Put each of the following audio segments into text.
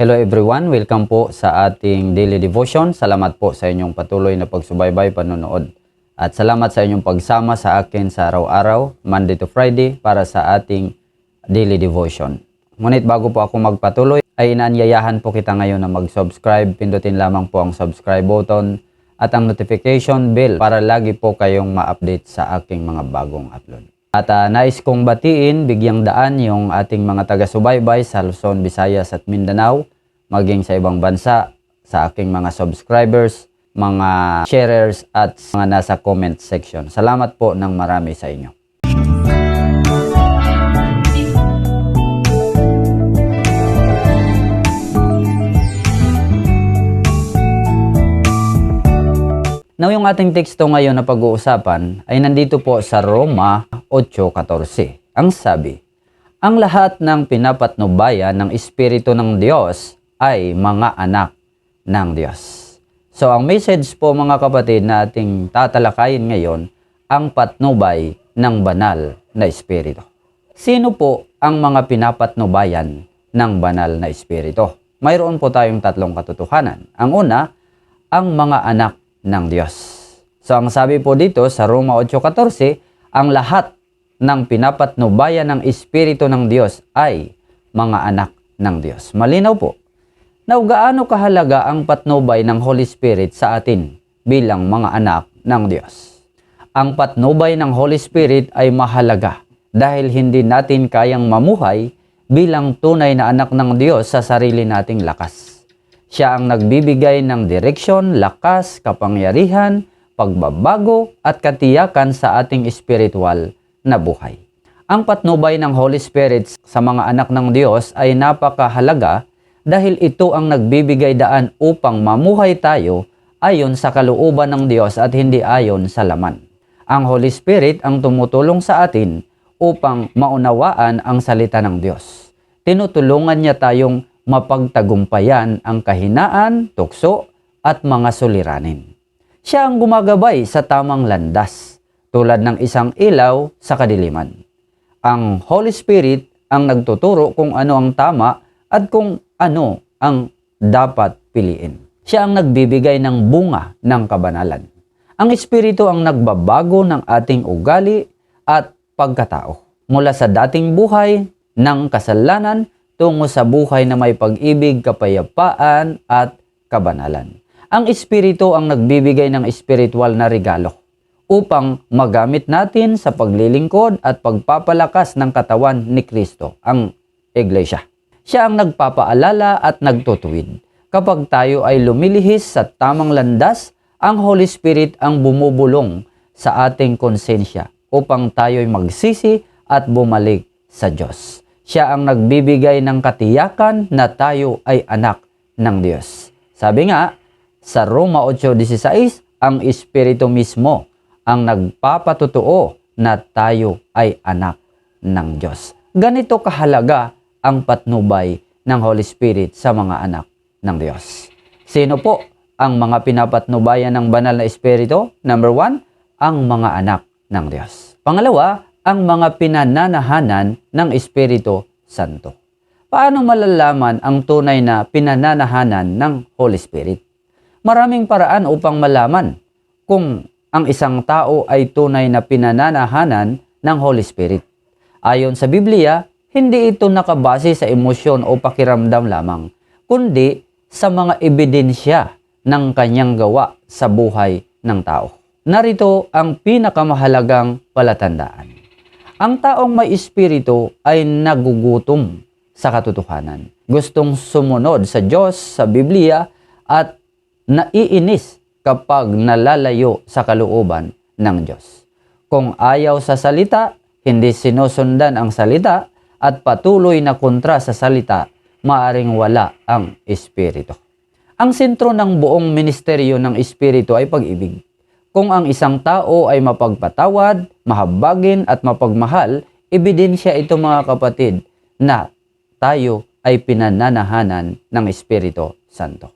Hello everyone, welcome po sa ating daily devotion. Salamat po sa inyong patuloy na pagsubaybay panonood. At salamat sa inyong pagsama sa akin sa araw-araw, Monday to Friday, para sa ating daily devotion. Ngunit bago po ako magpatuloy, ay inaanyayahan po kita ngayon na mag-subscribe. Pindutin lamang po ang subscribe button at ang notification bell para lagi po kayong ma-update sa aking mga bagong upload. At ah, nais kong batiin, bigyang daan yung ating mga taga-subaybay sa Luzon, Visayas at Mindanao, maging sa ibang bansa, sa aking mga subscribers, mga sharers at mga nasa comment section. Salamat po ng marami sa inyo. Now, yung ating teksto ngayon na pag-uusapan ay nandito po sa Roma 8.14. Ang sabi, Ang lahat ng pinapatnubayan ng Espiritu ng Diyos ay mga anak ng Diyos. So, ang message po mga kapatid na ating tatalakayin ngayon, ang patnubay ng banal na Espiritu. Sino po ang mga pinapatnubayan ng banal na Espiritu? Mayroon po tayong tatlong katotohanan. Ang una, ang mga anak ng Diyos. So ang sabi po dito sa Roma 8.14, ang lahat ng pinapatnubayan ng Espiritu ng Diyos ay mga anak ng Diyos. Malinaw po. Now, gaano kahalaga ang patnubay ng Holy Spirit sa atin bilang mga anak ng Diyos? Ang patnubay ng Holy Spirit ay mahalaga dahil hindi natin kayang mamuhay bilang tunay na anak ng Diyos sa sarili nating lakas. Siya ang nagbibigay ng direksyon, lakas, kapangyarihan, pagbabago at katiyakan sa ating spiritual na buhay. Ang patnubay ng Holy Spirit sa mga anak ng Diyos ay napakahalaga dahil ito ang nagbibigay daan upang mamuhay tayo ayon sa kalooban ng Diyos at hindi ayon sa laman. Ang Holy Spirit ang tumutulong sa atin upang maunawaan ang salita ng Diyos. Tinutulungan niya tayong mapagtagumpayan ang kahinaan, tukso, at mga suliranin. Siya ang gumagabay sa tamang landas, tulad ng isang ilaw sa kadiliman. Ang Holy Spirit ang nagtuturo kung ano ang tama at kung ano ang dapat piliin. Siya ang nagbibigay ng bunga ng kabanalan. Ang Espiritu ang nagbabago ng ating ugali at pagkatao mula sa dating buhay ng kasalanan tungo sa buhay na may pag-ibig, kapayapaan at kabanalan. Ang Espiritu ang nagbibigay ng espiritual na regalo upang magamit natin sa paglilingkod at pagpapalakas ng katawan ni Kristo, ang Iglesia. Siya ang nagpapaalala at nagtutuwid. Kapag tayo ay lumilihis sa tamang landas, ang Holy Spirit ang bumubulong sa ating konsensya upang tayo'y magsisi at bumalik sa Diyos. Siya ang nagbibigay ng katiyakan na tayo ay anak ng Diyos. Sabi nga, sa Roma 8.16, ang Espiritu mismo ang nagpapatutuo na tayo ay anak ng Diyos. Ganito kahalaga ang patnubay ng Holy Spirit sa mga anak ng Diyos. Sino po ang mga pinapatnubayan ng banal na Espiritu? Number one, ang mga anak ng Diyos. Pangalawa, ang mga pinananahanan ng Espiritu Santo. Paano malalaman ang tunay na pinananahanan ng Holy Spirit? Maraming paraan upang malaman kung ang isang tao ay tunay na pinananahanan ng Holy Spirit. Ayon sa Biblia, hindi ito nakabase sa emosyon o pakiramdam lamang, kundi sa mga ebidensya ng kanyang gawa sa buhay ng tao. Narito ang pinakamahalagang palatandaan. Ang taong may espiritu ay nagugutom sa katotohanan. Gustong sumunod sa Diyos sa Biblia at naiinis kapag nalalayo sa kalooban ng Diyos. Kung ayaw sa salita, hindi sinusundan ang salita at patuloy na kontra sa salita, maaring wala ang Espiritu. Ang sentro ng buong ministeryo ng Espiritu ay pag-ibig. Kung ang isang tao ay mapagpatawad, mahabagin at mapagmahal, ebidensya ito mga kapatid na tayo ay pinananahanan ng Espiritu Santo.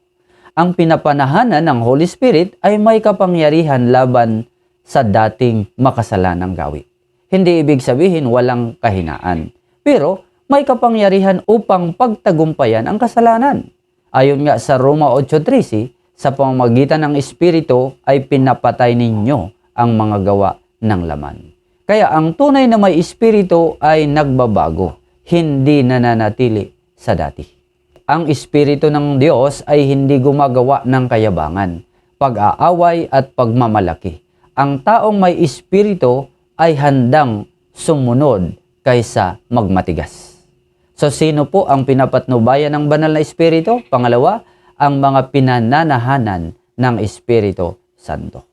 Ang pinapanahanan ng Holy Spirit ay may kapangyarihan laban sa dating makasalanang gawi. Hindi ibig sabihin walang kahinaan, pero may kapangyarihan upang pagtagumpayan ang kasalanan. Ayon nga sa Roma 8.13, sa pamamagitan ng Espiritu ay pinapatay ninyo ang mga gawa ng laman. Kaya ang tunay na may Espiritu ay nagbabago, hindi nananatili sa dati. Ang Espiritu ng Diyos ay hindi gumagawa ng kayabangan, pag-aaway at pagmamalaki. Ang taong may Espiritu ay handang sumunod kaysa magmatigas. So sino po ang pinapatnubayan ng banal na Espiritu? Pangalawa, ang mga pinananahanan ng Espiritu Santo.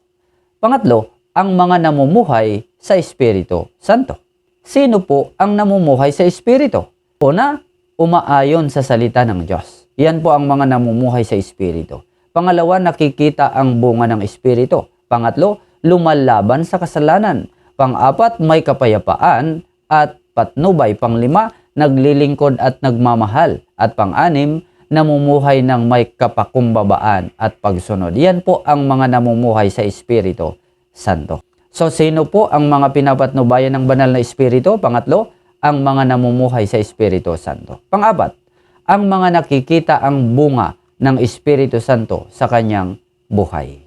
Pangatlo, ang mga namumuhay sa Espiritu Santo. Sino po ang namumuhay sa Espiritu? Una, umaayon sa salita ng Diyos. Yan po ang mga namumuhay sa Espiritu. Pangalawa, nakikita ang bunga ng Espiritu. Pangatlo, lumalaban sa kasalanan. Pang-apat, may kapayapaan. At patnubay, panglima, naglilingkod at nagmamahal. At pang-anim, namumuhay ng may kapakumbabaan at pagsunod. Yan po ang mga namumuhay sa Espiritu Santo. So, sino po ang mga pinapatnubayan ng banal na Espiritu? Pangatlo, ang mga namumuhay sa Espiritu Santo. Pangapat, ang mga nakikita ang bunga ng Espiritu Santo sa kanyang buhay.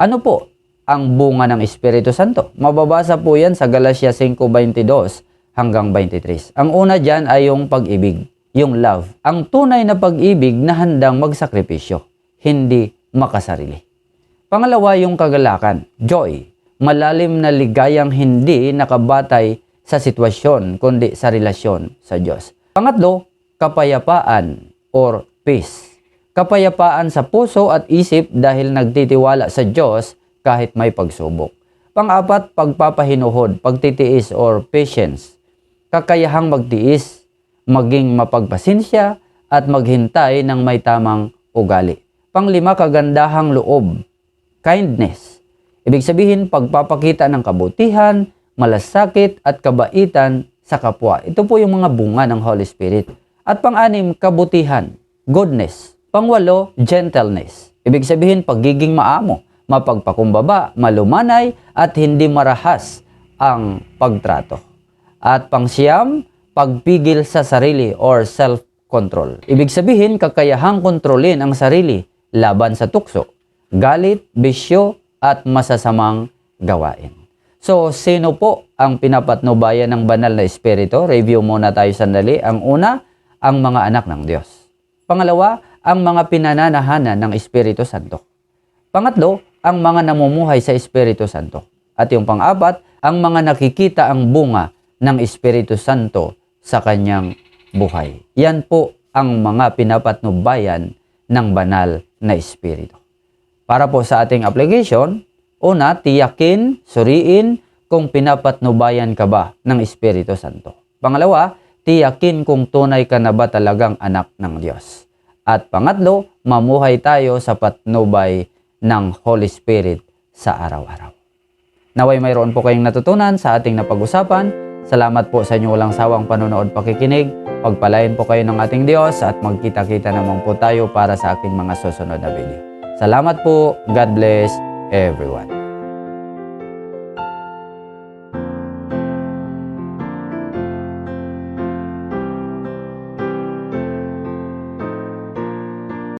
Ano po ang bunga ng Espiritu Santo? Mababasa po yan sa Galatia 5.22 hanggang 23. Ang una dyan ay yung pag-ibig, yung love. Ang tunay na pag-ibig na handang magsakripisyo, hindi makasarili. Pangalawa yung kagalakan, joy. Malalim na ligayang hindi nakabatay sa sitwasyon kundi sa relasyon sa Diyos. Pangatlo, kapayapaan or peace. Kapayapaan sa puso at isip dahil nagtitiwala sa Diyos kahit may pagsubok. Pangapat, pagpapahinuhod, pagtitiis or patience. Kakayahang magtiis, maging mapagpasensya at maghintay ng may tamang ugali. Panglima, kagandahang loob, kindness. Ibig sabihin, pagpapakita ng kabutihan, malasakit at kabaitan sa kapwa. Ito po yung mga bunga ng Holy Spirit. At pang-anim, kabutihan, goodness. Pangwalo, gentleness. Ibig sabihin, pagiging maamo, mapagpakumbaba, malumanay, at hindi marahas ang pagtrato. At pangsiyam, pagpigil sa sarili or self-control. Ibig sabihin, kakayahang kontrolin ang sarili laban sa tukso, galit, bisyo, at masasamang gawain. So, sino po ang pinapatnubayan ng banal na espiritu? Review muna tayo sandali. Ang una, ang mga anak ng Diyos. Pangalawa, ang mga pinananahanan ng Espiritu Santo. Pangatlo, ang mga namumuhay sa Espiritu Santo. At yung pang-apat, ang mga nakikita ang bunga ng Espiritu Santo sa kanyang buhay. Yan po ang mga pinapatnubayan ng banal na Espiritu. Para po sa ating application, una, tiyakin, suriin kung pinapatnubayan ka ba ng Espiritu Santo. Pangalawa, tiyakin kung tunay ka na ba talagang anak ng Diyos. At pangatlo, mamuhay tayo sa patnubay ng Holy Spirit sa araw-araw. Naway mayroon po kayong natutunan sa ating napag-usapan. Salamat po sa inyong walang sawang panonood pakikinig. Pagpalain po kayo ng ating Diyos at magkita-kita naman po tayo para sa aking mga susunod na video. Salamat po. God bless everyone.